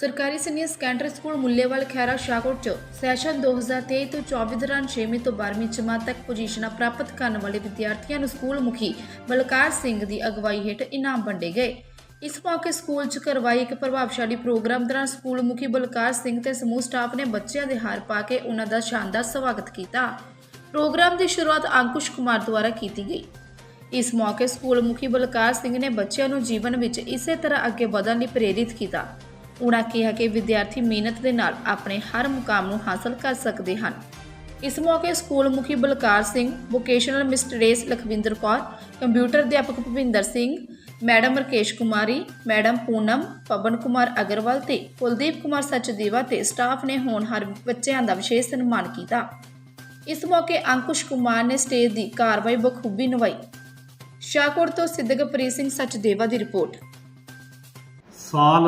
ਸਰਕਾਰੀ senior secondary school Mullewal Khaira Shahkot ਚ session 2023 ਤੋਂ 24 ਦੌਰਾਨ 6ਵੀਂ ਤੋਂ 12ਵੀਂ ਜਮਾਤ ਤੱਕ ਪੋਜੀਸ਼ਨਾਂ ਪ੍ਰਾਪਤ ਕਰਨ ਵਾਲੇ ਵਿਦਿਆਰਥੀਆਂ ਨੂੰ ਸਕੂਲ ਮੁਖੀ ਬਲਕਾਰ ਸਿੰਘ ਦੀ ਅਗਵਾਈ ਹੇਠ ਇਨਾਮ ਵੰਡੇ ਗਏ। ਇਸ ਮੌਕੇ ਸਕੂਲ 'ਚ ਕਰਵਾਈ ਇੱਕ ਪ੍ਰਭਾਵਸ਼ਾਲੀ ਪ੍ਰੋਗਰਾਮ ਦੌਰਾਨ ਸਕੂਲ ਮੁਖੀ ਬਲਕਾਰ ਸਿੰਘ ਤੇ ਸਮੂਹ ਸਟਾਫ ਨੇ ਬੱਚਿਆਂ ਦੇ ਹਾਰ ਪਾ ਕੇ ਉਹਨਾਂ ਦਾ ਸ਼ਾਨਦਾਰ ਸਵਾਗਤ ਕੀਤਾ। ਪ੍ਰੋਗਰਾਮ ਦੀ ਸ਼ੁਰੂਆਤ ਅੰਕੁਸ਼ ਕੁਮਾਰ ਦੁਆਰਾ ਕੀਤੀ ਗਈ। ਇਸ ਮੌਕੇ ਸਕੂਲ ਮੁਖੀ ਬਲਕਾਰ ਸਿੰਘ ਨੇ ਬੱਚਿਆਂ ਨੂੰ ਜੀਵਨ ਵਿੱਚ ਇਸੇ ਤਰ੍ਹਾਂ ਅੱਗੇ ਵਧਣ ਲਈ ਪ੍ਰੇਰਿਤ ਕੀਤਾ। ਉਨ੍ਹਾਂ ਕਿਹਾ ਕਿ ਵਿਦਿਆਰਥੀ ਮਿਹਨਤ ਦੇ ਨਾਲ ਆਪਣੇ ਹਰ ਮੁਕਾਮ ਨੂੰ ਹਾਸਲ ਕਰ ਸਕਦੇ ਹਨ। ਇਸ ਮੌਕੇ ਸਕੂਲ ਮੁਖੀ Balkar Singh, vocational mistress Lakhwinder Kaur, computer ਅਧਿਆਪਕ ਭੁਪਿੰਦਰ ਸਿੰਘ, ਮੈਡਮ ਰਕੇਸ਼ ਕੁਮਾਰੀ, ਮੈਡਮ ਪੂਨਮ, ਪਵਨ ਕੁਮਾਰ ਅਗਰਵਾਲ ਤੇ ਕੁਲਦੀਪ ਕੁਮਾਰ ਸਚਦੇਵਾ ਤੇ ਸਟਾਫ ਨੇ ਹੋਣਹਾਰ ਬੱਚਿਆਂ ਦਾ ਵਿਸ਼ੇਸ਼ ਸਨਮਾਨ ਕੀਤਾ। ਇਸ ਮੌਕੇ ਅੰਕੁਸ਼ ਕੁਮਾਰ ਨੇ ਸਟੇਜ ਦੀ ਕਾਰਵਾਈ ਬਖੂਬੀ ਨਿਭਾਈ। ਸ਼ਾਹਕੋਟ ਤੋਂ ਸਿੱਧਗਪ੍ਰੀਤ ਸਿੰਘ ਸਚਦੇਵਾ ਦੀ ਰਿਪੋਰਟ। ਸਾਲ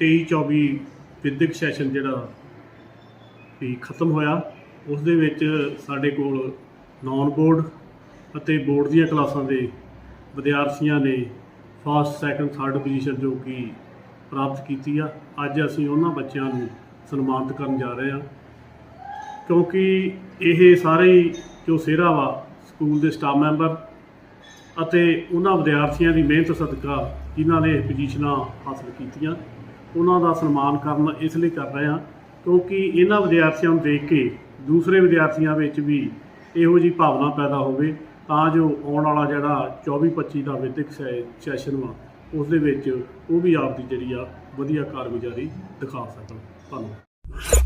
23-24 ਵਿਦਿਅਕ ਸੈਸ਼ਨ ਜਿਹੜਾ ਵੀ ਖਤਮ ਹੋਇਆ ਉਸ ਦੇ ਵਿੱਚ ਸਾਡੇ ਕੋਲ ਨੌਨ ਬੋਰਡ ਅਤੇ ਬੋਰਡ ਦੀਆਂ ਕਲਾਸਾਂ ਦੇ ਵਿਦਿਆਰਥੀਆਂ ਨੇ ਫਸਟ ਸੈਕੰਡ ਥਰਡ ਪੋਜੀਸ਼ਨ ਜੋ ਕਿ ਪ੍ਰਾਪਤ ਕੀਤੀ ਆ। ਅੱਜ ਅਸੀਂ ਉਹਨਾਂ ਬੱਚਿਆਂ ਨੂੰ ਸਨਮਾਨਿਤ ਕਰਨ ਜਾ ਰਹੇ ਹਾਂ। ਕਿਉਂਕਿ ਇਹ ਸਾਰੇ ਹੀ ਜੋ ਸਿਹਰਾ ਵਾ, ਸਕੂਲ ਦੇ ਸਟਾਫ ਮੈਂਬਰ ਅਤੇ ਉਹਨਾਂ ਵਿਦਿਆਰਥੀਆਂ ਦੀ ਮਿਹਨਤ ਸਦਕਾ ਜਿਨ੍ਹਾਂ ਨੇ ਇਹ ਪੋਜੀਸ਼ਨਾਂ ਹਾਸਲ ਕੀਤੀਆਂ। ਉਹਨਾਂ ਦਾ ਸਨਮਾਨ ਕਰਨ ਇਸ ਲਈ ਕਰ ਰਹੇ ਹਾਂ, ਕਿਉਂਕਿ ਇਹਨਾਂ ਵਿਦਿਆਰਥੀਆਂ ਨੂੰ ਦੇਖ ਕੇ ਦੂਸਰੇ ਵਿਦਿਆਰਥੀਆਂ ਵਿੱਚ ਵੀ ਇਹੋ ਜਿਹੀ ਭਾਵਨਾ ਪੈਦਾ ਹੋਵੇ, ਤਾਂ ਜੋ ਆਉਣ ਵਾਲਾ ਜਿਹੜਾ 24-25 ਦਾ ਵਿਦਿਅਕ ਸੈ- ਸੈਸ਼ਨ ਵਾ, ਉਸ ਦੇ ਵਿੱਚ ਉਹ ਵੀ ਆਪਦੀ ਜਿਹੜੀ ਆ ਵਧੀਆ ਕਾਰਗੁਜ਼ਾਰੀ ਦਿਖਾ ਸਕਣ। ਧੰਨਵਾਦ।